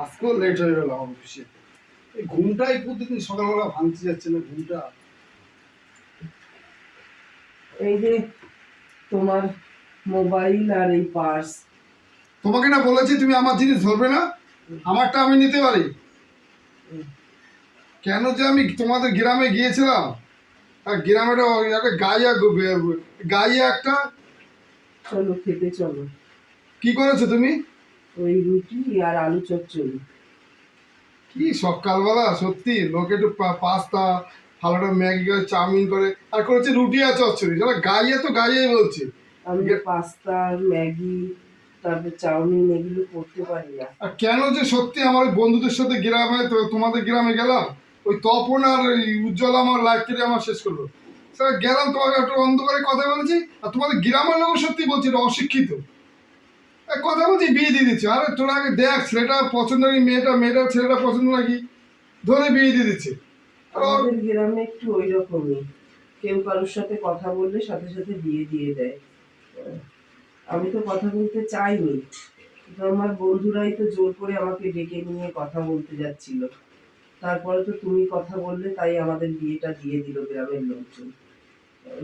আজকেও লেট হয়ে গেল আমার অফিসে এই ঘুমটাই প্রতিদিন সকালবেলা ভাঙতে যাচ্ছে না ঘুমটা। এই যে তোমার মোবাইল আর এই পার্স তোমাকে না বলেছি তুমি আমার জিনিস ধরবে না আমারটা আমি নিতে পারি। কেন যে আমি তোমাদের গ্রামে গিয়েছিলাম আর গ্রামের একটা গাইয়া গাইয়া একটা চলো খেতে চলো। কি করেছ তুমি? ওই রুটি আর আলু চচ্চড়ি। কি সকালবেলা সত্যি? লোকে একটু পাস্তা ভালোটা ম্যাগি করে চাউমিন করে আর করেছে রুটি আছে চচ্চড়ি। যারা গাইয়া তো গাইয়াই বলছে। আমি পাস্তা ম্যাগি তারপর চাউমিন এগুলো করতে পারি না। আর কেন যে সত্যি আমার বন্ধুদের সাথে গ্রামে তো তোমাদের গ্রামে গেলাম? ওই তপন আর উজ্জ্বল আমার লাইফ কেটে আমার শেষ করল। স্যার গেলাম তোমাকে একটু অন্ধকারে কথা বলেছি আর তোমাদের গ্রামের লোক সত্যি বলছি এটা অশিক্ষিত। কথা বলছি, বিয়ে দিয়ে দিচ্ছে। আরে, তোর আগে দেখ, ছেলেটা পছন্দ নাকি মেয়েটা মেয়েটা, ছেলেটা পছন্দ নাকি? ধরে বিয়ে দিয়ে দিচ্ছে। আমাদের গ্রামে একটু ওই রকমই কেউ কারোর সাথে কথা বললে সাথে সাথে বিয়ে দিয়ে দেয়। আমি তো কথা বলতে চাইনি। কিন্তু আমার বন্ধুরাই তো জোর করে আমাকে ডেকে নিয়ে কথা বলতে যাচ্ছিল। তারপরে তো তুমি কথা বললে, তাই আমাদের বিয়েটা দিয়ে দিল গ্রামের লোকজন।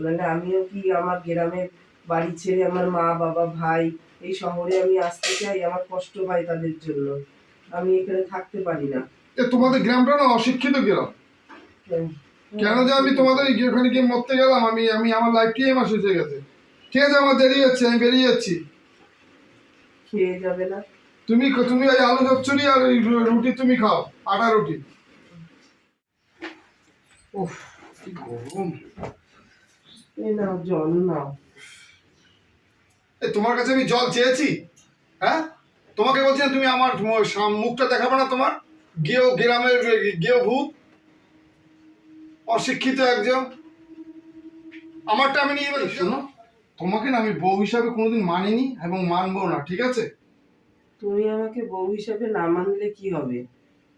মানে আমিও কি আমার গ্রামের বাড়ি ছেড়ে আমার মা, বাবা, ভাই এই শহরে আমি আসতে চাই আমার কষ্ট হয় তাদের জন্য। আমি এখানে থাকতে পারি না। এ তোমাদের গ্রামটা না অশিক্ষিত গ্রাম। কেন যে আমি তোমাদের ওখানে গিয়ে মরতে গেলাম আমি আমি আমার লাইফটাই আমার শেষ হয়ে গেছে। ঠিক আছে আমার দেরি হচ্ছে আমি বেরিয়ে যাচ্ছি। খেয়ে যাবে না। তুমি তুমি ওই আলু চচ্চড়ি আর রুটি তুমি খাও আটা রুটি। উফ কি গরম। এই নাও জল নাও। এ তোমার কাছে আমি জল চেয়েছি? হ্যাঁ? তোমাকে বলছি না তুমি আমার মুখটা দেখাবে না তোমার? গেও গ্রামের গেও ভূত। অশিক্ষিত একজন। আমারটা আমি নিয়ে যাই শোনো তোমাকে না আমি বউ হিসাবে কোনোদিন মানিনি এবং মানবো না ঠিক আছে? তুমি আমাকে বউ হিসাবে না মানলে কি হবে?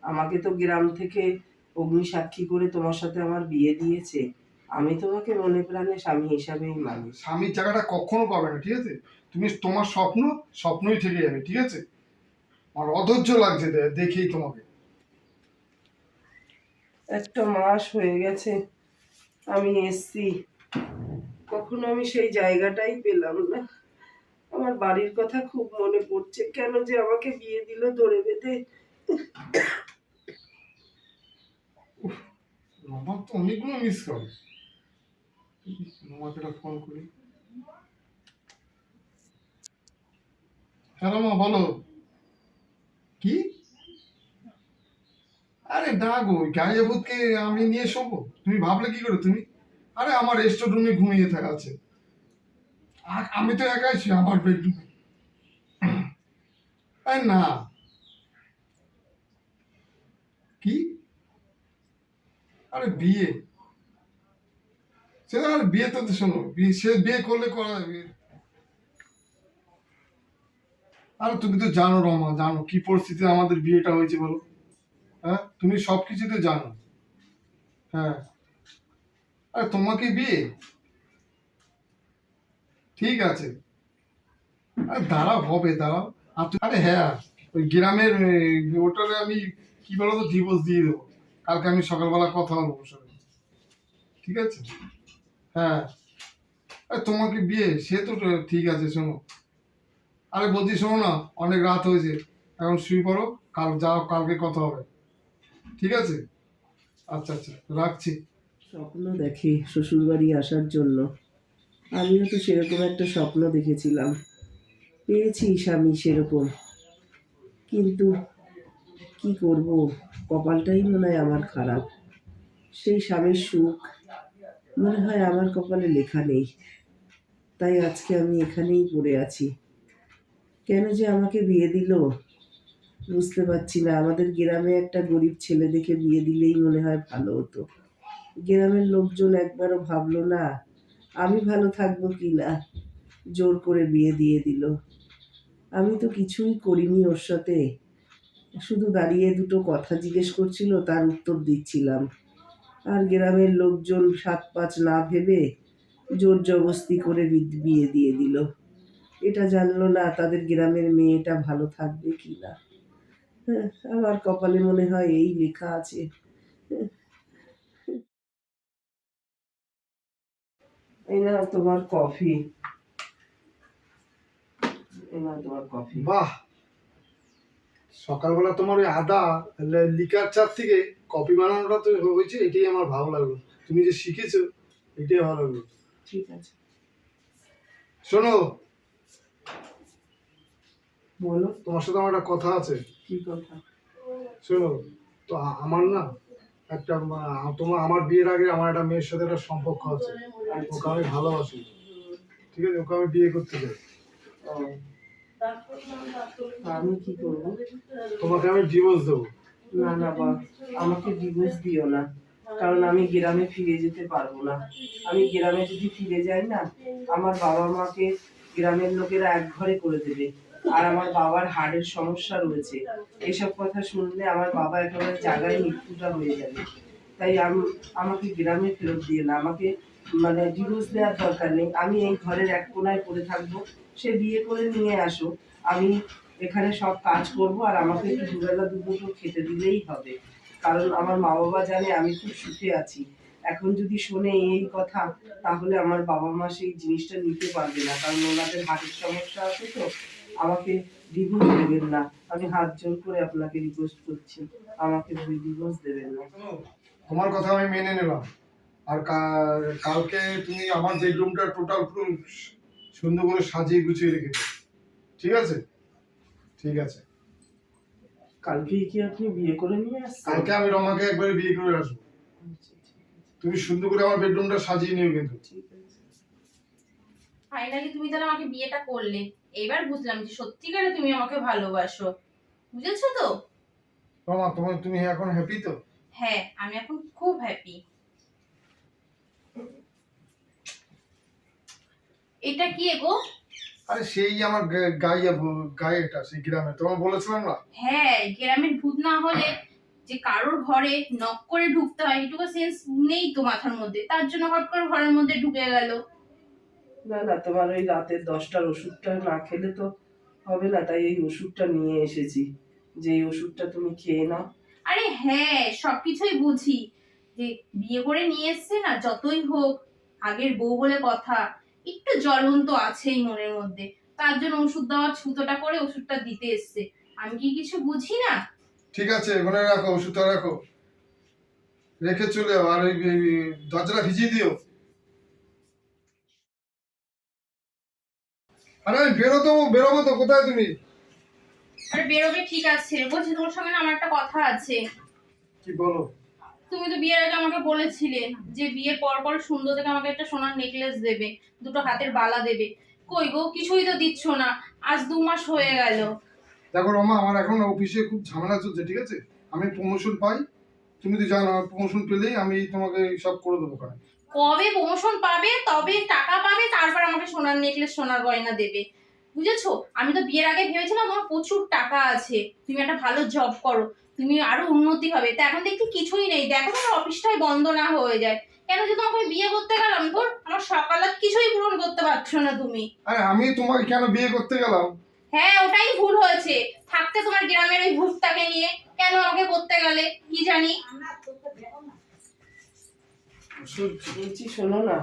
আমাকে তো গ্রাম থেকে অগ্নি সাক্ষী করে তোমার সাথে আমার বিয়ে দিয়েছে। আমি তোমাকে মনে প্রাণে স্বামী হিসাবেই মানি। স্বামীর জায়গাটা কখনো পাবে না ঠিক আছে? তুমি তোমার স্বপ্ন স্বপ্নই থেকে যাবে ঠিক আছে? আমার অধৈর্য লাগছে দেখেই তোমাকে। একটা মাস হয়ে গেছে আমি এসছি। কখনো আমি সেই জায়গাটাই পেলাম না। আমার বাড়ির কথা খুব মনে পড়ছে কেন যে আমাকে বিয়ে দিল ধরে বেঁধে। অনেকগুলো মিস করে। হ্যালো মা, বলো। কি? আরে আমি নিয়ে তুমি ভাবলে কি করে তুমি? আরে আমার ঘুমিয়ে থাকা আছে। আর আমি তো একাই আছি, আমার বেডরুমে আরে না। কি? আরে বিয়ে। সে আর বিয়ে তো শোনো সে বিয়ে করলে করা আরে তুমি তো জানো রমা, জানো কি পরিস্থিতিতে আমাদের বিয়েটা হয়েছে বলো। হ্যাঁ? তুমি সব কিছুতে জানো। হ্যাঁ। আরে তোমাকে বিয়ে? ঠিক আছে। আরে দাঁড়াও, হবে, দাঁড়াও। আর আরে হ্যাঁ ওই গ্রামের ওটারে আমি কি বলো তো ডিভোর্স দিয়ে দেবো। কালকে আমি সকালবেলা কথা বলব সাথে ঠিক আছে? হ্যাঁ। তোমাকে বিয়ে? সে তো ঠিক আছে, শোনো। আরে বলছি, শোনো না, অনেক রাত হয়েছে। এখন শুয়ে পড়ো, কাল যাও, কালকে কথা হবে। ঠিক আছে? আচ্ছা আচ্ছা রাখছি। স্বপ্ন দেখি শ্বশুরবাড়ি আসার জন্য। আমিও তো সেরকম একটা স্বপ্ন দেখেছিলাম। পেয়েছি স্বামী সেরকম। কিন্তু কি করব? কপালটাই মনে হয় আমার খারাপ। সেই স্বামীর সুখ মনে হয় আমার কপালে লেখা নেই। তাই আজকে আমি এখানেই পড়ে আছি। কেন যে আমাকে বিয়ে দিল? বুঝতে পারছি না। আমাদের গ্রামে একটা গরিব ছেলে দেখে বিয়ে দিলেই মনে হয় ভালো হতো। গ্রামের লোকজন একবারও ভাবলো না, আমি ভালো থাকব কি না? জোর করে বিয়ে দিয়ে দিল। আমি তো কিছুই করিনি ওর সাথে। শুধু দাঁড়িয়ে দুটো কথা জিজ্ঞেস করছিল, তার উত্তর দিচ্ছিলাম। আর গ্রামের লোকজন সাত পাঁচ না ভেবে জোর জবস্তি করে বিয়ে দিয়ে দিল। এটা জানলো না তাদের গ্রামের মেয়েটা ভালো থাকবে কি না। হ্যাঁ, আমার কপালে মনে হয় এই লেখা আছে। এই না তোমার কফি। তোমার কফি। বাহ! সকালবেলা তোমার ওই আদা লিকার চার থেকে কফি বানানোটা তো হয়েছে এটাই আমার ভালো লাগল। তুমি যে শিখেছো এটাই ভালো লাগল। ঠিক আছে। শোনো বলো। তোমার সাথে আমার একটা কথা আছে। কি কথা? শোনো তো আমার না একটা তোমার আমার বিয়ের আগে আমার একটা মেয়ের সাথে একটা সম্পর্ক আছে। ওকে আমি ভালোবাসি। ঠিক আছে ওকে আমি বিয়ে করতে চাই। আমি কি করব? তোমাকে আমি ডিভোর্স দেবো। না না, বা আমাকে ডিভোর্স দিও না। কারণ আমি গ্রামে ফিরে যেতে পারব না। আমি গ্রামে যদি ফিরে যাই না, আমার বাবা মাকে গ্রামের লোকেরা এক ঘরে করে দেবে। আর আমার বাবার হাড়ের সমস্যা রয়েছে। এসব কথা শুনলে আমার বাবা একেবারে জায়গায় মৃত্যুটা হয়ে যাবে। তাই আমি, আমাকে গ্রামে ফেরত দিয়ে না। আমাকে মানে ডিভোর্স দেওয়ার দরকার নেই। আমি এই ঘরের এক কোনায় পড়ে থাকব। সে বিয়ে করে নিয়ে আসো আমি এখানে সব কাজ করব আর আমাকে একটু দুবেলা দুপুর খেতে দিলেই হবে। কারণ আমার মা বাবা জানে আমি খুব সুখে আছি। এখন যদি শোনে এই কথা, তাহলে আমার বাবা মা সেই জিনিসটা নিতে পারবে না। কারণ ওনাদের হাতের সমস্যা আছে তো, আমাকে ডিভোর্স দেবেন না। আমি হাত জোর করে আপনাকে রিকোয়েস্ট করছি। আমাকে ডিভোর্স দেবেন না। তোমার কথা আমি মেনে নিলাম। আর কালকে তুমি আমার বেডরুমটা টোটাল পুরো সুন্দর করে সাজিয়ে গুছিয়ে রেখেছো। ঠিক আছে? ঠিক আছে। কালকেই কি আপনি বিয়ে করে নিয়ে আসছেন? কালকে আমি রমাকে একবারে বিয়ে করে আসব। আচ্ছা, তুমি সুন্দর করে আমার বেডরুমটা সাজিয়ে নিও কিন্তু। ফাইনালি তুমি তাহলে আমাকে বিয়েটা করলে। এবার বুঝলাম যে সত্যিকারে তুমি আমাকে ভালোবাসো। বুঝেছ তো? রমা তোমার তুমি এখন হ্যাপি তো? হ্যাঁ আমি এখন খুব হ্যাপি এটা কি গো? আরে সেই আমার গে- গাইয়া ব- গায়েটা সেই গ্রামে। তোমার বলেছিলাম না? হ্যাঁ গ্রামের ভূত না হলে যে কারোর ঘরে নক করে ঢুকতে হয় এটুকু সেন্স নেই তো মাথার মধ্যে। তার জন্য হট করে ঘরের মধ্যে ঢুকে গেল। না না তোমার ওই রাতের দশটার ওষুধটা না খেলে তো হবে না তাই এই ওষুধটা নিয়ে এসেছি। যে এই ওষুধটা তুমি খেয়ে নাও। আরে হ্যাঁ সবকিছুই বুঝি। যে বিয়ে করে নিয়ে এসছে না যতই হোক আগের বউ বলে কথা। একটু জ্বলন তো আছেই মনের মধ্যে। তার জন্য ওষুধ দেওয়ার ছুতোটা করে ওষুধটা দিতে এসছে। আমি কি কিছু বুঝি না? ঠিক আছে ওখানে রাখো ওষুধটা রাখো। রেখে চলে যাও আর ওই দরজাটা ভিজিয়ে দিও। আরে আমি বেরোতো বেরোবো তো কোথায় তুমি? আরে বেরোবে ঠিক আছে বলছি তোমার সঙ্গে আমার একটা কথা আছে। কি বলো? তুমি তো বিয়ের আগে আমাকে বলেছিলে যে বিয়ের পর পর সুন্দর থেকে আমাকে একটা সোনার নেকলেস দেবে দুটো হাতের বালা দেবে। কই গো কিছুই তো দিচ্ছ না। আজ দু মাস হয়ে গেল। দেখো রমা আমার এখন অফিসে খুব ঝামেলা চলছে ঠিক আছে? আমি প্রমোশন পাই। তুমি তো জানো প্রমোশন পেলেই আমি তোমাকে সব করে দেবো ওখানে। কবে প্রমোশন পাবে তবে টাকা পাবে তারপর আমাকে সোনার নেকলেস সোনার গয়না দেবে। বুঝেছ? আমি তো বিয়ের আগে ভেবেছিলাম তোমার প্রচুর টাকা আছে। তুমি একটা ভালো জব করো তুমি আরও উন্নতি হবে। তা এখন দেখছি কিছুই নেই। দেখো তোমার অফিসটাই বন্ধ না হয়ে যায়। কেন যে তোমাকে বিয়ে করতে গেলাম? তোর আমার সকালে কিছুই পূরণ করতে পারছ না তুমি। আরে আমি তোমাকে কেন বিয়ে করতে গেলাম? হ্যাঁ ওটাই ভুল হয়েছে। থাকতে তোমার গ্রামের ওই ভূতটাকে নিয়ে। কেন আমাকে করতে গেলে? কি জানি? বলছি শোনো না।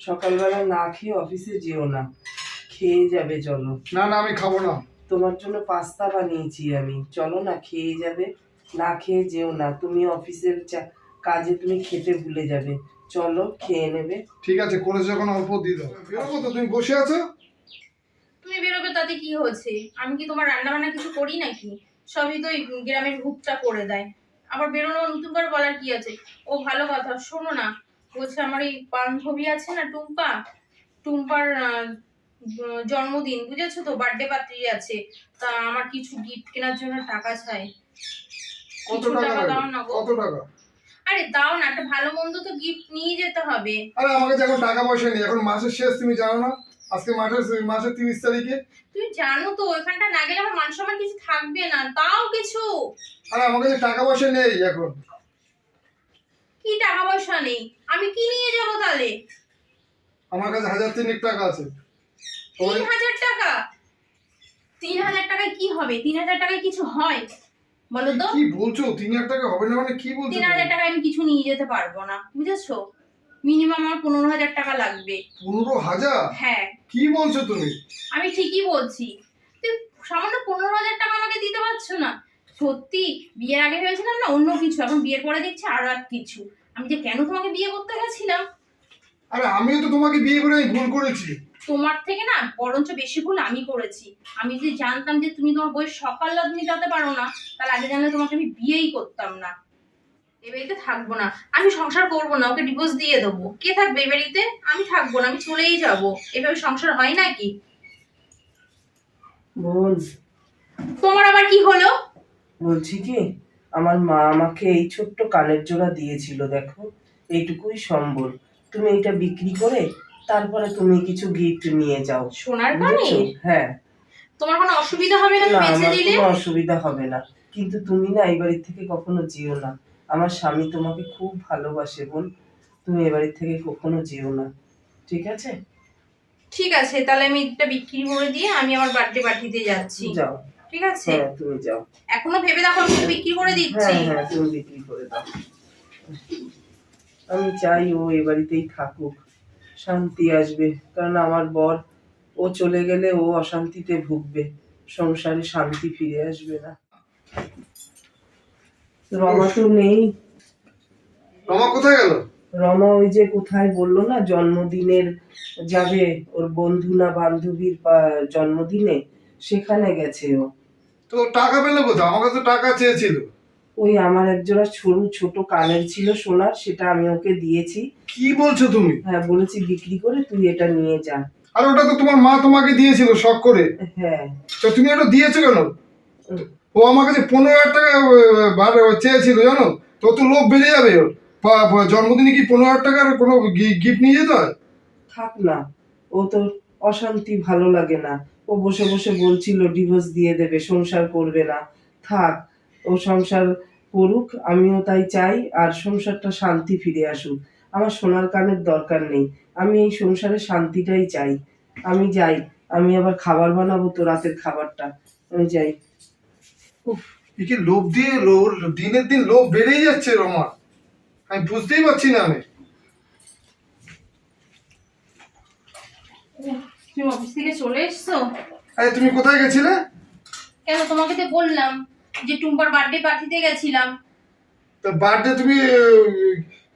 সকালবেলা না খেয়ে অফিসে যেও না। খেয়ে যাবে চলো। না না আমি খাব না। তোমার জন্য পাস্তা বানিয়েছি আমি। চলো না খেয়ে যাবে। না খেয়ে যেও না। তুমি অফিসের কাজে তুমি খেতে ভুলে যাবে। চলো খেয়ে নেবে। ঠিক আছে কলেজে যখন অল্প দিয়ে দাও। বেরোবো তো তুমি বসে আছো? তুমি বেরোবে তাতে কি হয়েছে? আমি কি তোমার রান্না বান্না কিছু করি নাকি? সবই তো গ্রামের ভূতটা করে দেয়। আবার বেরোনো নতুন করে বলার কি আছে? ও ভালো কথা শোনো না। বলছে আমার এই বান্ধবী আছে না টুম্পা? টুম্পার জন্মদিন বুঝেছ তো? বার্থডে পার্টি আছে। তা আমার কিছু গিফট কেনার জন্য টাকা চাই। কত টাকা দাও না কত টাকা? আরে দাও না একটা ভালো মন্দ তো গিফট নিয়ে যেতে হবে। আরে আমার কাছে এখন টাকা পয়সা নেই। এখন মাসের শেষ তুমি জানো না? আজকে মাসের মাসের তিরিশ তারিখে। তুমি জানো তো ওইখানটা না গেলে আমার মান সম্মান কিছু থাকবে না। তাও কিছু। আরে আমার কাছে টাকা পয়সা নেই এখন। কি টাকা পয়সা নেই? আমি কি নিয়ে যাব তাহলে? আমার কাছে হাজার তিনেক টাকা আছে। তিন হাজার টাকা। তিন হাজার টাকায় কি হবে? তিন হাজার টাকায় কিছু হয়? বলো তো। কি বলছো? তিন হাজার টাকা হবে না মানে কি বলছো তিন হাজার টাকা আমি কিছু নিয়ে যেতে পারব না বুঝেছ? মিনিমাম আমার পনেরো হাজার টাকা লাগবে। পনেরো হাজার? হ্যাঁ। কি বলছো তুমি? আমি ঠিকই বলছি। সামান্য পনেরো হাজার টাকা আমাকে দিতে পারছ না। সত্যি বিয়ের আগে ভেবেছিলাম না অন্য কিছু এখন বিয়ের পরে দেখছি আরও এক কিছু। আমি যে কেন তোমাকে বিয়ে করতে গেছিলাম? আরে আমিও তো তোমাকে বিয়ে করে ভুল করেছি। তোমার থেকে না বরঞ্চ বেশি ভুল আমি করেছি। আমি যদি জানতাম যে তুমি তোমার বই সকাল রাত মিটাতে পারো না তাহলে আগে জানলে তোমাকে আমি বিয়েই করতাম না। এ বাড়িতে থাকব না। আমি সংসার করব না ওকে ডিভোর্স দিয়ে দেবো। কে থাকবে এই বাড়িতে? আমি থাকব না আমি চলেই যাব। এভাবে সংসার হয় নাকি? বোন তোমার আবার কি হলো? বলছি কি আমার মা আমাকে এই ছোট্ট কানের জোড়া দিয়েছিল দেখো। এইটুকুই সম্বল। তুমি এটা বিক্রি করে তারপরে তুমি কিছু গিফট নিয়ে যাও। সোনার কানে হ্যাঁ। তোমার কোনো অসুবিধা হবে না বেঁচে আমার দিলে? কোনো অসুবিধা হবে না। কিন্তু তুমি না এই বাড়ির থেকে কখনো যেও না। আমার স্বামী তোমাকে খুব ভালোবাসে বোন। তুমি এ বাড়ির থেকে কখনো যেও না। ঠিক আছে? ঠিক আছে তাহলে আমি এটা বিক্রি করে দিয়ে আমি আমার বার্থডে পার্টিতে যাচ্ছি। যাও। ঠিক আছে? হ্যাঁ তুমি যাও। এখনও ভেবে দেখো আমি বিক্রি করে দিচ্ছি। হ্যাঁ হ্যাঁ তুমি বিক্রি করে দাও। আমি চাই ও এ বাড়িতেই থাকুক। শান্তি আসবে। কারণ আমার বর ও চলে গেলে ও অশান্তিতে ভুগবে। সংসারে শান্তি ফিরে আসবে না। রমা তো নেই। রমা কোথায় গেল? রমা ওই যে কোথায় বলল না জন্মদিনের যাবে ওর বন্ধু না বান্ধবীর জন্মদিনে সেখানে গেছে ও। তো টাকা পেলে কোথাও আমার কাছে টাকা চেয়েছিল। ওই আমার একজোড়া সরু ছোট কানের ছিল সোনার সেটা আমি ওকে দিয়েছি। কি বলছো তুমি? হ্যাঁ বলেছি বিক্রি করে তুই এটা নিয়ে যা। আর ওটা তো তোমার মা তোমাকে দিয়েছিল শখ করে। হ্যাঁ। তো তুমি এটা দিয়েছ কেন? ও আমার কাছে পনেরো হাজার টাকা চেয়েছিল জানো? তো তো লোভ বেড়ে যাবে ওর। জন্মদিনে কি পনেরো হাজার টাকার কোনো গিফট নিয়ে যেতে হয়? থাক না ও তো অশান্তি ভালো লাগে না। ও বসে বসে বলছিল ডিভোর্স দিয়ে দেবে সংসার করবে না। থাক ও সংসার করুক আমিও তাই চাই আর সংসারটা শান্তি ফিরে আসুক। আমার সোনার কানের দরকার নেই আমি এই সংসারে শান্তিটাই চাই। আমি যাই আমি আবার খাবার বানাবো তো রাতের খাবারটা। আমি যাই। একে লোভ দিয়ে দিনের দিন লোভ বেড়েই যাচ্ছে রমা। আমি বুঝতেই পারছি না আমি। তুমি অফিস থেকে চলে এসছো? আরে তুমি কোথায় গেছিলে? কেন তোমাকে তো বললাম। যে টুম্পার বার্থডে পার্টিতে গেছিলাম। তো বার্থডে তুমি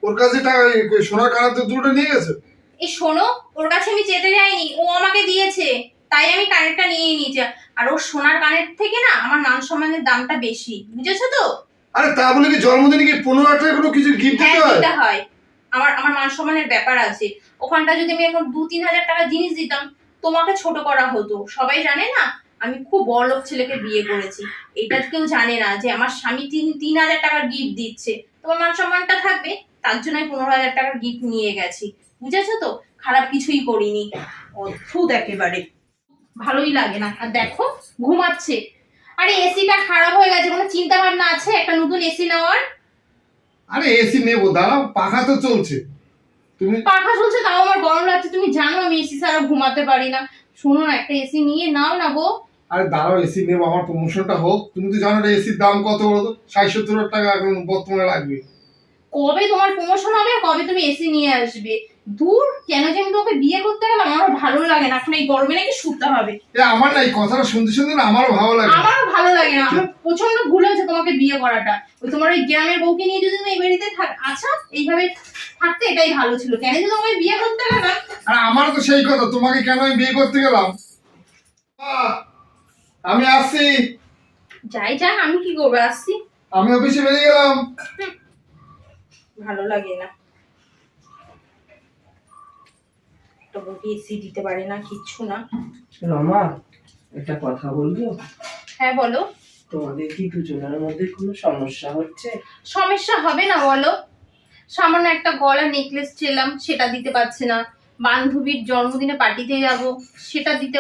ওর কাছে টাকা সোনার কানের তো দুটো নিয়ে গেছো? এই শোনো ওর কাছে আমি যেতে যাইনি ও আমাকে দিয়েছে তাই আমি কানেরটা নিয়ে নিয়েছি। আর ওর সোনার কানের থেকে না আমার মান সম্মানের দামটা বেশি বুঝেছ তো? আরে তা বলে কি জন্মদিনে কি পনেরো হাজার টাকা কোনো কিছু গিফট হ্যাঁ দিতে হয় দিতে হয়। আমার আমার মান সম্মানের ব্যাপার আছে। ওখানটা যদি আমি এখন দু তিন হাজার টাকা জিনিস দিতাম তোমাকে ছোট করা হতো। সবাই জানে না আমি খুব বড়লোক ছেলেকে বিয়ে করেছি। এটা কেউ জানে না যে আমার স্বামী তিন তিন হাজার টাকার গিফট দিচ্ছে। তোমার মান সম্মানটা থাকবে তার জন্য আমি পনেরো হাজার টাকার গিফট নিয়ে গেছি। বুঝেছ তো? খারাপ কিছুই করিনি। অদ্ভুত একেবারে। ভালোই লাগে না। আর দেখো ঘুমাচ্ছে। আরে এসিটা খারাপ হয়ে গেছে কোনো চিন্তা ভাবনা আছে? একটা নতুন এসি নেওয়ার? আরে এসি নেব। দাঁড়াও পাখা তো চলছে। তুমি পাখা চলছে তাও আমার গরম লাগছে। তুমি জানো আমি এসি ছাড়া ঘুমাতে পারি না। শোনো না একটা এসি নিয়ে নাও না গো। আরে দাঁড়াও এসি নেব আমার প্রমোশনটা হোক। তুমি তো জানো এসির দাম কত বলো তো? ষাট সত্তর হাজার টাকা এখন বর্তমানে লাগবে। কবে তোমার প্রমোশন হবে কবে তুমি এসি নিয়ে আসবে? দূর কেন যে আমি তোমাকে বিয়ে করতে গেলাম আমার ভালো লাগে না। এখন এই গরমে নাকি শুতে হবে। এ আমার না এই কথাটা শুনতে শুনতে না আমারও ভালো লাগে আমারও ভালো লাগে না। আমার প্রচণ্ড ভুল হয়েছে তোমাকে বিয়ে করাটা। ওই তোমার ওই গ্রামের বউকে নিয়ে যদি তুমি এই বাড়িতে থাক আচ্ছা এইভাবে থাকতে এটাই ভালো ছিল। কেন যে তোমাকে বিয়ে করতে গেলাম? আর আমারও তো সেই কথা। তোমাকে কেন আমি বিয়ে করতে গেলাম? আহ, আমি আসছি। যাই যাক আমি কি করব? আসছি। আমি অফিসে বেরিয়ে গেলাম। ভালো লাগে না। একটা বউকে এসি দিতে পারে না কিচ্ছু না। রমা একটা কথা বলব? হ্যাঁ বলো। তোমাদের কি দুজনের মধ্যে কোনো সমস্যা হচ্ছে? সমস্যা হবে না বলো। সামান্য একটা গলা নেকলেস চেলাম সেটা দিতে পারছে না। বান্ধবীর জন্মদিনে পার্টিতে যাব, সেটা দিতে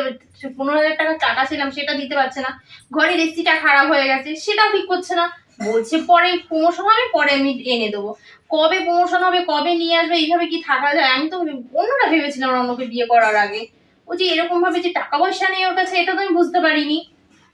পনেরো হাজার টাকা টাকা ছিলাম, সেটা দিতে পারছে না। ঘরের এসিটা খারাপ হয়ে গেছে, সেটাও ঠিক করছে না। বলছে, পরে প্রমোশন হবে, পরে আমি এনে দেবো। কবে প্রমোশন হবে, কবে নিয়ে আসবে, এইভাবে কি থাকা যায়? আমি তো অন্যটা ভেবেছিলাম অন্যকে বিয়ে করার আগে। ও যে এরকম ভাবে যে টাকা পয়সা নেই ওর কাছে, এটা তো আমি বুঝতে পারিনি।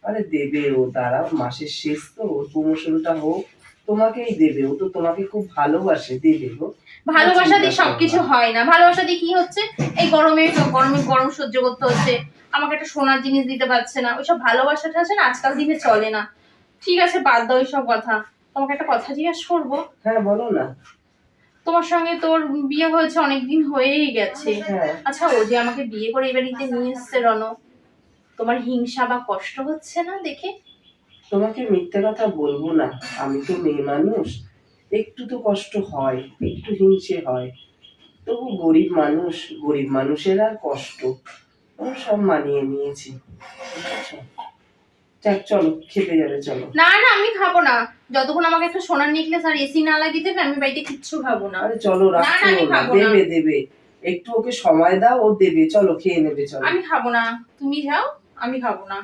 আরে দেবে ও, তারা মাসের শেষ তো, ওর প্রমোশনটা হোক, তোমাকেই দেবে। ও তো তোমাকে খুব ভালোবাসে, দেবে গো ভালোবাসা দিয়ে সবকিছু হয় না। ভালোবাসা দিয়ে কি হচ্ছে? এই গরমে গরমে গরম সহ্য করতে হচ্ছে। আমাকে একটা সোনার জিনিস দিতে পারছে না। ওইসব ভালোবাসাটা আছে না? আজকাল দিনে চলে না। ঠিক আছে বাদ দাও ওইসব কথা। তোমাকে একটা কথা জিজ্ঞেস করব? হ্যাঁ বলো না। তোমার সঙ্গে তোর বিয়ে হয়েছে অনেকদিন হয়েই গেছে। হ্যাঁ আচ্ছা ও যে আমাকে বিয়ে করে এই বাড়িতে নিয়ে এসছে রণ তোমার হিংসা বা কষ্ট হচ্ছে না দেখে? তোমাকে মিথ্যে কথা বলব না। আমি তো মেয়ে মানুষ। একটু তো কষ্ট হয় একটু হিংসে হয়। তবু গরিব মানুষ গরিব মানুষের আর কষ্ট। সব মানিয়ে নিয়েছি। যাক চলো খেতে যাবে চলো। না না আমি খাব না। যতক্ষণ আমাকে একটা সোনার নেকলেস আর এসি না লাগিয়ে দেবে আমি বাড়িতে কিচ্ছু খাব না। আরে চলো রাখো। দেবে দেবে। একটু ওকে সময় দাও ও দেবে। চলো খেয়ে নেবে চলো। আমি খাব না। তুমি যাও আমি খাব না।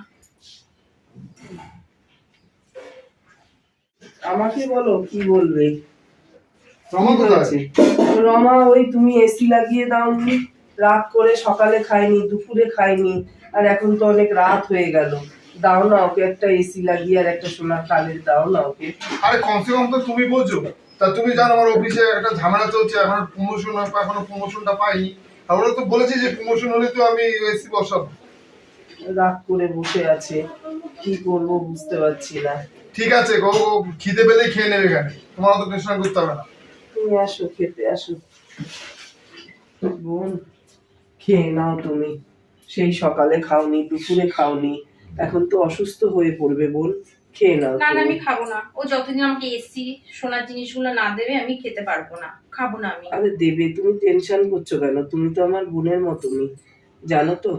আমাকে বলো কি বলবে? রমা কোথায় আছে? রমা ওই তুমি এসি লাগিয়ে দাওনি রাত করে সকালে খাইনি দুপুরে খাইনি আর এখন তো অনেক রাত হয়ে গেল। দাও না ওকে একটা এসি লাগিয়ে আর একটা সোনার কানের দাও না ওকে। আরে কমসে কম তো তুমি বলছো তা তুমি জানো আমার অফিসে একটা ঝামেলা চলছে এখন প্রমোশন এখনও প্রমোশনটা পাইনি। তারপরে তো বলেছি যে প্রমোশন হলে তো আমি এসি বসাবো। রাত করে বসে আছে কি করব বুঝতে পারছি না। ঠিক আছে গো গো, খিদে পেলেই খেয়ে নেবে এখানে। তোমার অত টেনশন করতে হবে না। তুমি আসো খেতে আসো। বোন খেয়ে নাও তুমি। সেই সকালে খাওনি দুপুরে খাওনি। এখন তো অসুস্থ হয়ে পড়বে বোন খেয়ে নাও না না আমি খাব না। ও যতদিন আমাকে এসি সোনার জিনিসগুলো না দেবে আমি খেতে পারব না। খাব না আমি। আরে দেবে তুমি টেনশন করছ কেন? তুমি তো আমার বোনের মতনই। জানো তো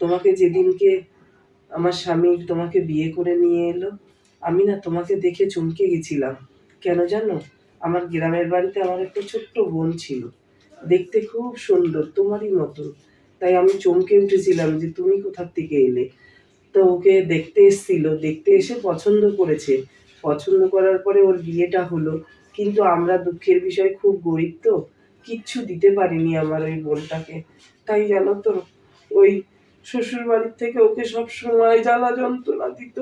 তোমাকে যেদিনকে আমার স্বামী তোমাকে বিয়ে করে নিয়ে এলো আমি না তোমাকে দেখে চমকে গেছিলাম। কেন জানো? আমার গ্রামের বাড়িতে আমার একটা ছোট্ট বোন ছিল। দেখতে খুব সুন্দর, তোমারই মতো। তাই আমি চমকে উঠেছিলাম যে তুমি কোথার থেকে এলে? তো ওকে দেখতে এসেছিল, দেখতে এসে পছন্দ করেছে। পছন্দ করার পরে ওর বিয়েটা হলো। কিন্তু আমরা দুঃখের বিষয়, খুব গরিব তো। কিচ্ছু দিতে পারিনি আমার ওই বোনটাকে। তাই জানো তো, ওই শ্বশুর বাড়ির থেকে ওকে সব সময় জ্বালা যন্ত্রণা দিত।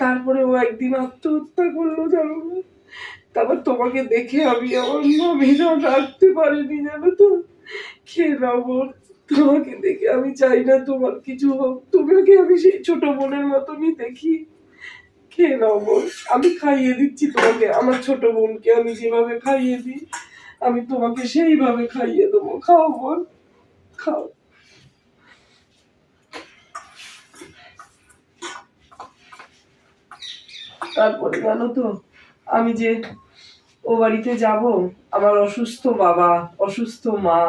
তারপরে ও একদিন আত্মহত্যা করল, জানো? তারপর তোমাকে দেখে আমি আমার ভীষণ রাখতে পারিনি, জানো তো? খেয়ে নাও তোমাকে দেখে আমি চাই না তোমার কিছু হোক। তোমাকে আমি সেই ছোট বোনের মতনই দেখি। খেয়ে নাও বোন, আমি খাইয়ে দিচ্ছি তোমাকে। আমার ছোট বোনকে আমি যেভাবে খাইয়ে দিই, আমি তোমাকে সেইভাবে খাইয়ে দেবো। খাও বোন, খাও। তারপরে জানো তো, আমি যে ও বাড়িতে যাব, আমার অসুস্থ বাবা, অসুস্থ মা,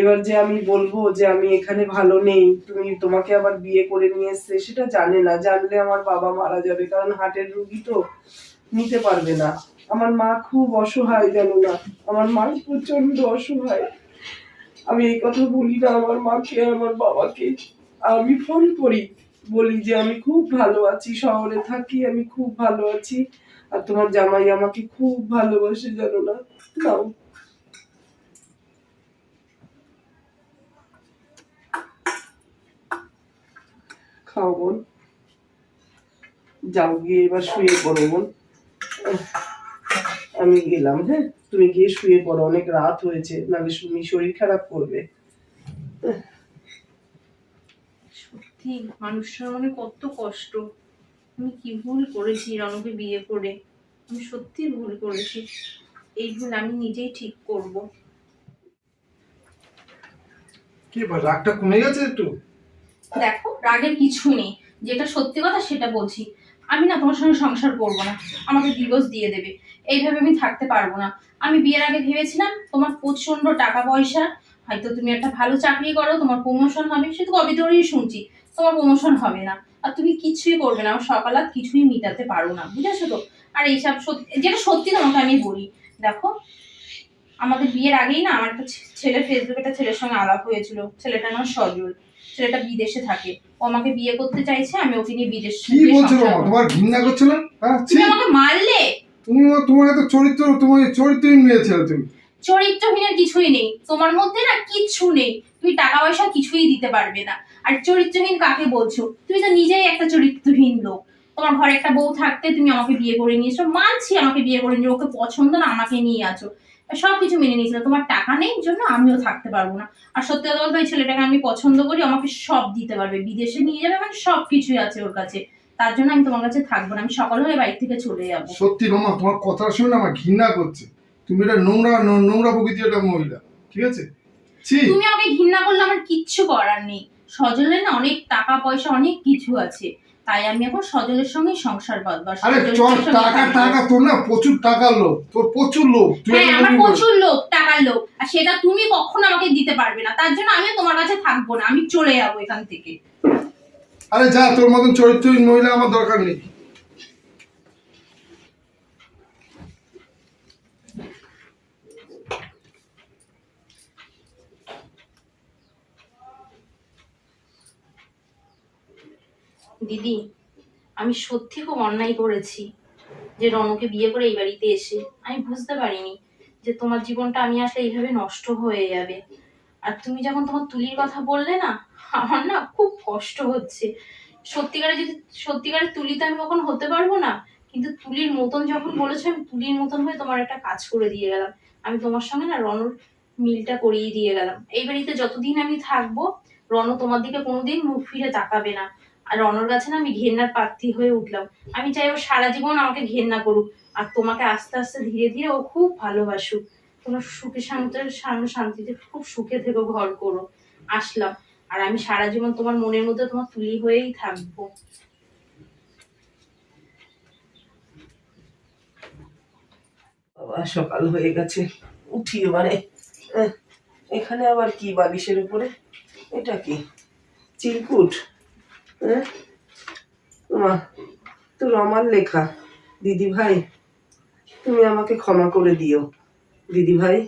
এবার যে আমি বলব যে আমি এখানে ভালো নেই, তুমি তোমাকে আবার বিয়ে করে নিয়ে এসছে, সেটা জানে না, জানলে আমার বাবা মারা যাবে, কারণ হার্টের রুগী তো নিতে পারবে না। আমার মা খুব অসহায় জানো না, আমার মা প্রচণ্ড অসহায়। আমি এই কথা বলি না, আমার মাকে, আমার বাবাকে, আমি ফোন করি। বলি যে আমি খুব ভালো আছি, শহরে থাকি, আমি খুব ভালো আছি। আর তোমার জামাই আমাকে খুব ভালোবাসে, জানো না? নাও। খাও বোন। যাও গিয়ে এবার শুয়ে পড়ো বোন। আমি গেলাম হ্যাঁ? তুমি গিয়ে শুয়ে পড়ো, অনেক রাত হয়েছে। নাহলে তুমি শরীর খারাপ করবে। সত্যি মানুষটার মনে কত কষ্ট। আমি কি ভুল করেছি রণকে বিয়ে করে? আমি সত্যি ভুল করেছি। এই ভুল আমি নিজেই ঠিক করব। কি রাগটা কমে গেছে একটু? দেখো রাগের কিছুই নেই। যেটা সত্যি কথা সেটা বলছি। আমি না তোমার সঙ্গে সংসার করব না। আমাকে ডিভোর্স দিয়ে দেবে। এইভাবে আমি থাকতে পারব না। আমি বিয়ের আগে ভেবেছিলাম তোমার প্রচণ্ড টাকা পয়সা হয়তো তুমি একটা ভালো চাকরি করো তোমার প্রমোশন হবে সে তো কবে ধরেই শুনছি। তোমার প্রমোশন হবে না। আর তুমি কিছুই করবে না আমার সকালাত কিছুই মিটাতে পারো না বুঝেছ তো? আর এইসব সত্যি যেটা সত্যি তোমাকে আমি বলি দেখো আমাদের বিয়ের আগেই না আমার একটা ছেলে ফেসবুকে একটা ছেলের সঙ্গে আলাপ হয়েছিল ছেলেটার নাম সজল ছেলেটা বিদেশে থাকে। ও আমাকে বিয়ে করতে চাইছে আমি ওকে নিয়ে বিদেশ কি বলছো তোমার ঘৃণা করছে না হ্যাঁ তুমি আমাকে মারলে? তুমি তোমার এত চরিত্র তোমার চরিত্রহীন মেয়ে ছেলে তুমি। চরিত্রহীনের কিছুই নেই। তোমার মধ্যে না কিচ্ছু নেই। তুমি টাকা পয়সা কিছুই দিতে পারবে না। আর চরিত্রহীন কাকে বলছো? তুমি তো নিজেই একটা চরিত্রহীন লোক। তোমার ঘরে একটা বউ থাকতে তুমি আমাকে বিয়ে করে নিয়েছো। মানছি আমাকে বিয়ে করে নিয়ে ওকে পছন্দ না আমাকে নিয়ে আছো। সবকিছু মেনে নিয়েছিল। তোমার টাকা নেই জন্য আমিও থাকতে পারব না। আর সত্যি কথা বলতে ছেলেটাকে আমি পছন্দ করি আমাকে সব দিতে পারবে। বিদেশে নিয়ে যাবে মানে সব কিছুই আছে ওর কাছে। তার জন্য আমি তোমার কাছে থাকব না। আমি সকাল হয়ে বাড়ি থেকে চলে যাব। সত্যি রমা তোমার কথা শুনে আমার ঘৃণা করছে। তুমি এটা নোংরা নোংরা প্রকৃতি একটা মহিলা ঠিক আছে? তুমি আমাকে ঘৃণা করলে আমার কিচ্ছু করার নেই। সজলের না অনেক টাকা পয়সা অনেক কিছু আছে। তাই আমি এখন সজলের সঙ্গে সংসার বাঁধবো আর চল টাকা টাকা তোর না প্রচুর টাকার লোক তোর প্রচুর লোক হ্যাঁ আমার প্রচুর লোক টাকার লোক আর সেটা তুমি কখনো আমাকে দিতে পারবে না। তার জন্য আমি তোমার কাছে থাকব না আমি চলে যাব এখান থেকে। আরে যা তোর মতন চরিত্রহীন মহিলা আমার দরকার নেই। দিদি, আমি সত্যি খুব অন্যায় করেছি যে রনকে বিয়ে করে এই বাড়িতে এসে। আমি বুঝতে পারিনি যে তোমার জীবনটা আমি আসলে এইভাবে নষ্ট হয়ে যাবে। আর তুমি যখন তোমার তুলির কথা বললে না, আমার না খুব কষ্ট হচ্ছে। সত্যিকারে যদি, সত্যিকারের তুলি তো আমি কখন হতে পারব না, কিন্তু তুলির মতন যখন বলেছ, আমি তুলির মতন হয়ে তোমার একটা কাজ করে দিয়ে গেলাম। আমি তোমার সঙ্গে না রনর মিলটা করিয়ে দিয়ে গেলাম। এই বাড়িতে যতদিন আমি থাকব, রন তোমার দিকে কোনোদিন মুখ ফিরে তাকাবে না। আর রনর কাছে না আমি ঘেন্নার প্রার্থী হয়ে উঠলাম। আমি চাই ও সারা জীবন আমাকে ঘেন্না করুক। আর তোমাকে আস্তে আস্তে ধীরে ধীরে ও খুব ভালোবাসুক। তোমার সুখে সামনে শান্তিতে খুব সুখে থেকো, ঘর করো। আসলাম। আর আমি সারা জীবন তোমার মনের মধ্যে তোমার তুলি হয়েই থাকব। সকাল হয়ে গেছে। উঠি এবারে। এখানে আবার কি বালিশের উপরে? এটা কি? চিরকুট হ্যাঁ? তোর আমার লেখা দিদি ভাই তুমি আমাকে ক্ষমা করে দিও। দিদি ভাই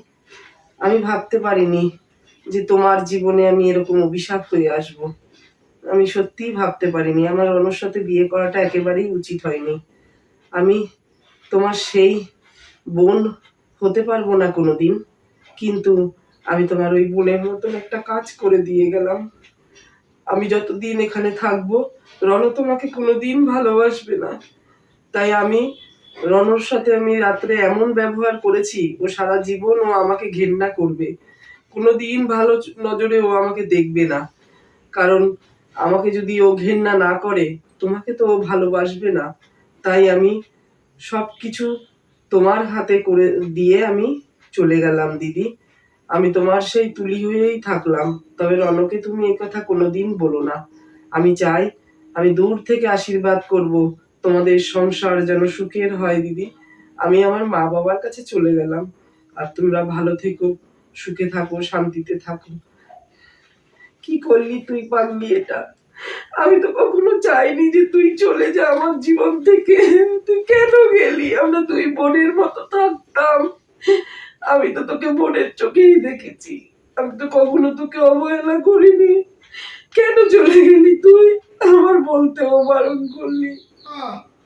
আমি ভাবতে পারিনি যে তোমার জীবনে আমি এরকম অভিশাপ হয়ে আসব। আমি সত্যিই ভাবতে পারিনি। আমার অনুর সাথে বিয়ে করাটা একেবারেই উচিত হয়নি। আমি তোমার সেই বোন হতে পারব না কোনোদিন। কিন্তু আমি তোমার ওই বোনের মতন একটা কাজ করে দিয়ে গেলাম। আমি যতদিন এখানে থাকব, রণ তোমাকে কোনোদিন ভালোবাসবে না। তাই আমি রণর সাথে আমি রাত্রে এমন ব্যবহার করেছি, ও সারা জীবন ও আমাকে ঘেন্না করবে। কোনোদিন ভালো নজরে ও আমাকে দেখবে না। কারণ আমাকে যদি ও ঘেন্না না করে, তোমাকে তো ও ভালোবাসবে না। তাই আমি সব কিছু তোমার হাতে করে দিয়ে আমি চলে গেলাম, দিদি। আমি তোমার সেই তুলি হয়েই থাকলাম, তবে রনকে তুমি এই কথা কোনোদিন বলো না। আমি চাই, আমি দূর থেকে আশীর্বাদ করব, তোমাদের সংসার যেন সুখের হয় দিদি। আমি আমার মা বাবার কাছে চলে গেলাম, আর তোমরা ভালো থেকো, সুখে থাকো, শান্তিতে থাকো। কি করলি তুই পাগলি এটা? আমি তো কখনো চাইনি যে তুই চলে যা আমার জীবন থেকে। তুই কেন গেলি? আমরা তুই বোনের মতো থাকতাম। আমি তো তোকে বোনের চোখেই দেখেছি। আমি তো কখনো তোকে অবহেলা করিনি। কেন চলে গেলি তুই? আমার বলতেও বারণ করলি।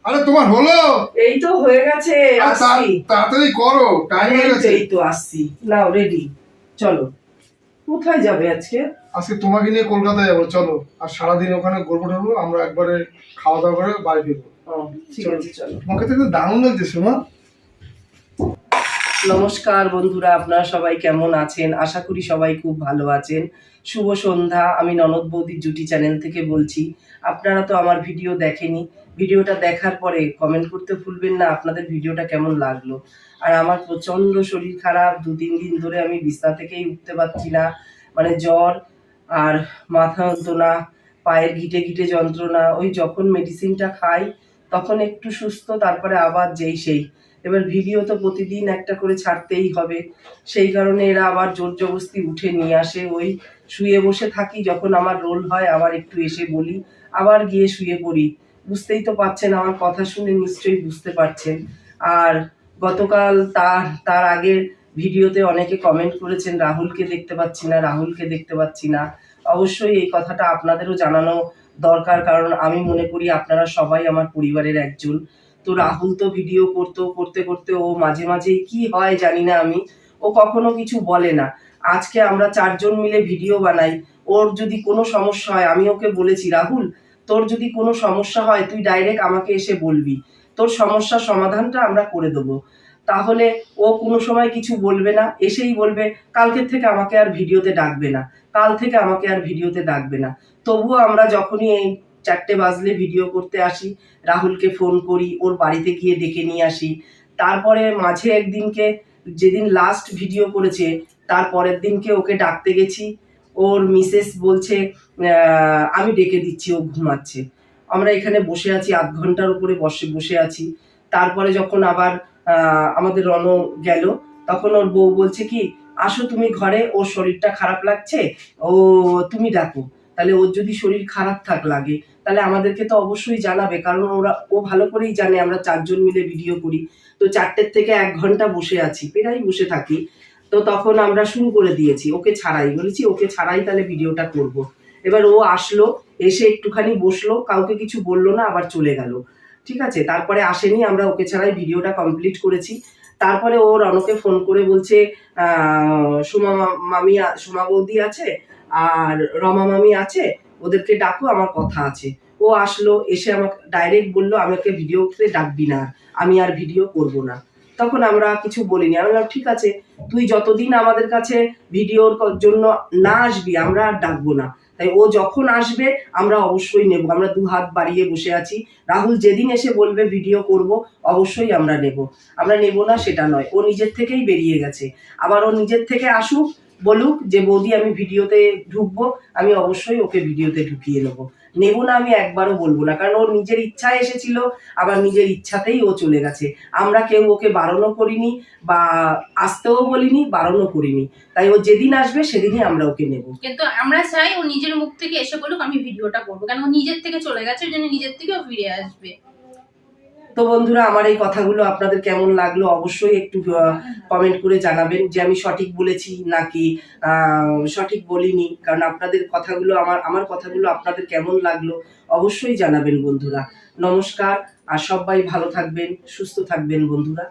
আরে তোমার হলো? এই তো হয়ে গেছে তাড়াতাড়ি করো টাইম হয়ে গেছে। এই তো আসছি। নাও রেডি চলো। কোথায় যাবে আজকে? আজকে তোমাকে নিয়ে কলকাতায় যাব চলো। আর সারাদিন ওখানে গল্প টলবো আমরা একবারে খাওয়া দাওয়া করে বাড়ি ফিরবো। ঠিক আছে চলো। তোমাকে তো দারুণ লাগছে সোমা নমস্কার বন্ধুরা, আপনারা সবাই কেমন আছেন? আশা করি সবাই খুব ভালো আছেন। শুভ সন্ধ্যা, আমি ননদ বৌদির জুটি চ্যানেল থেকে বলছি। আপনারা তো আমার ভিডিও দেখেনি। ভিডিওটা দেখার পরে কমেন্ট করতে ভুলবেন না, আপনাদের ভিডিওটা কেমন লাগল? আর আমার প্রচণ্ড শরীর খারাপ, দু তিন দিন ধরে আমি বিছনা থেকেই উঠতে পারছি না। মানে জ্বর আর মাথা যন্ত্রণা, পায়ের গিটে গিটে যন্ত্রণা। ওই যখন মেডিসিনটা খাই, তখন একটু সুস্থ, তারপরে আবার যেই সেই। এবার ভিডিও তো প্রতিদিন একটা করে ছাড়তেই হবে। সেই কারণে এরা আবার জোর জবস্তি উঠে নিয়ে আসে। ওই শুয়ে বসে থাকি, যখন আমার রোল হয়, আবার একটু এসে বলি, আবার গিয়ে শুয়ে পড়ি। বুঝতেই তো পারছেন আমার কথা শুনে নিশ্চয়ই বুঝতে পারছেন। আর গতকাল তার তার আগের ভিডিওতে অনেকে কমেন্ট করেছেন, রাহুলকে দেখতে পাচ্ছি না, রাহুলকে দেখতে পাচ্ছি না। অবশ্যই এই কথাটা আপনাদেরও জানানো দরকার, কারণ আমি মনে করি আপনারা সবাই আমার পরিবারের একজন। তো রাহুল তো ভিডিও করতো, করতে করতে ও মাঝে মাঝে কি হয় জানি না আমি। ও কখনো কিছু বলে না। আজকে আমরা চারজন মিলে ভিডিও বানাই। ওর যদি কোনো সমস্যা হয়, আমি ওকে বলেছি, রাহুল, তোর যদি কোনো সমস্যা হয়, তুই ডাইরেক্ট আমাকে এসে বলবি। তোর সমস্যার সমাধানটা আমরা করে দেবো। তাহলে ও কোনো সময় কিছু বলবে না, এসেই বলবে, কালকের থেকে আমাকে আর ভিডিওতে ডাকবে না। কাল থেকে আমাকে আর ভিডিওতে ডাকবে না। তবুও আমরা যখনই এই চারটে বাজলে ভিডিও করতে আসি, রাহুলকে ফোন করি, ওর বাড়িতে গিয়ে ডেকে নিয়ে আসি। তারপরে মাঝে একদিনকে, যেদিন লাস্ট ভিডিও করেছে, তার পরের দিনকে ওকে ডাকতে গেছি। ওর মিসেস বলছে আমি ডেকে দিচ্ছি, ও ঘুমাচ্ছে। আমরা এখানে বসে আছি, আধ ঘণ্টার উপরে বসে বসে আছি। তারপরে যখন আবার আমাদের রণ গেল, তখন ওর বউ বলছে কি, আসো তুমি ঘরে, ওর শরীরটা খারাপ লাগছে, ও, তুমি ডাকো। তাহলে ওর যদি শরীর খারাপ থাক লাগে, তাহলে আমাদেরকে তো অবশ্যই জানাবে, কারণ ওরা, ও ভালো করেই জানে আমরা চারজন মিলে ভিডিও করি। তো চারটের থেকে এক ঘণ্টা বসে আছি, প্রায় বসে থাকি। তো তখন আমরা শুরু করে দিয়েছি, ওকে ছাড়াই। বলেছি, ওকে ছাড়াই তাহলে ভিডিওটা করব। এবার ও আসলো, এসে একটুখানি বসল, কাউকে কিছু বলল না, আবার চলে গেল। ঠিক আছে? তারপরে আসেনি, আমরা ওকে ছাড়াই ভিডিওটা কমপ্লিট করেছি। তারপরে ও রনকে ফোন করে বলছে সোমা মামি সোমা বৌদি আছে? আর রমা মামি আছে, ওদেরকে ডাকো, আমার কথা আছে। ও আসলো, এসে আমাকে ডাইরেক্ট বলল আমাকে ভিডিওতে ডাকবি না, আমি আর ভিডিও করব না। তখন আমরা কিছু বলিনি। আমি বললাম, ঠিক আছে, তুই যতদিন আমাদের কাছে ভিডিওর জন্য না আসবি, আমরা আর ডাকবো না। তাই ও যখন আসবে, আমরা অবশ্যই নেব। আমরা দু হাত বাড়িয়ে বসে আছি। রাহুল যেদিন এসে বলবে ভিডিও করব, অবশ্যই আমরা নেব। আমরা নেব না, সেটা নয়। ও নিজের থেকেই বেরিয়ে গেছে। আবার ও নিজের থেকে আসুক বলুক যে বৌদি, আমি ভিডিওতে ঢুকবো, আমি অবশ্যই ওকে ভিডিওতে ঢুকিয়ে নেব। নেব না আমি একবারও বলব না, কারণ ওর নিজের ইচ্ছায় এসেছিল, আবার নিজের ইচ্ছাতেই ও চলে গেছে। আমরা কেউ ওকে বারণও করিনি বা আসতেও বলিনি, বারণও করিনি। তাই ও যেদিন আসবে, সেদিনই আমরা ওকে নেব। কিন্তু আমরা চাই ও নিজের মুখ থেকে এসে বলুক, আমি ভিডিওটা করব। কারণ ও নিজের থেকে চলে গেছে জন্য নিজের থেকেও ফিরে আসবে। তো বন্ধুরা, আমার এই কথাগুলো আপনাদের কেমন লাগল অবশ্যই একটু কমেন্ট করে জানাবেন যে আমি সঠিক বলেছি নাকি সঠিক বলিনি। কারণ আপনাদের কথাগুলো, আমার আমার কথাগুলো আপনাদের কেমন লাগল অবশ্যই জানাবেন বন্ধুরা। নমস্কার, আর সবাই ভালো থাকবেন, সুস্থ থাকবেন বন্ধুরা।